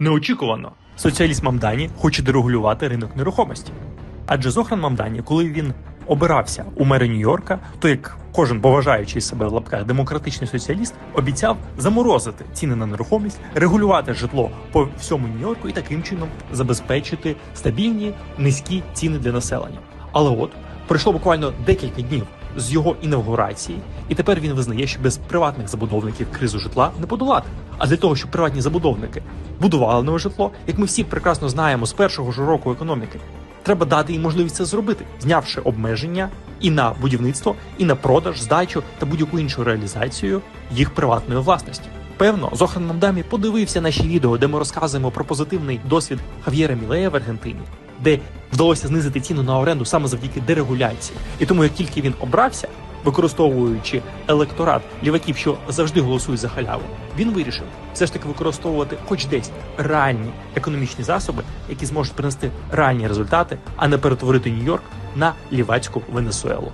Неочікувано соціаліст Мамдані хоче дерегулювати ринок нерухомості. Адже Зохран Мамдані, коли він обирався у мери Нью-Йорка, то як кожен поважаючий себе в лапках демократичний соціаліст обіцяв заморозити ціни на нерухомість, регулювати житло по всьому Нью-Йорку і таким чином забезпечити стабільні низькі ціни для населення. Але от пройшло буквально декілька днів з його інавгурації, і тепер він визнає, що без приватних забудовників кризу житла не подолати. А для того, щоб приватні забудовники будували нове житло, як ми всі прекрасно знаємо з першого ж року економіки, треба дати їм можливість це зробити, знявши обмеження і на будівництво, і на продаж, здачу та будь-яку іншу реалізацію їх приватної власності. Певно, Зохран Мамдамі подивився наші відео, де ми розказуємо про позитивний досвід Хав'єра Мілея в Аргентині, де вдалося знизити ціну на оренду саме завдяки дерегуляції. І тому, як тільки він обрався, використовуючи електорат ліваків, що завжди голосують за халяву, він вирішив все ж таки використовувати хоч десь реальні економічні засоби, які зможуть принести реальні результати, а не перетворити Нью-Йорк на лівацьку Венесуелу.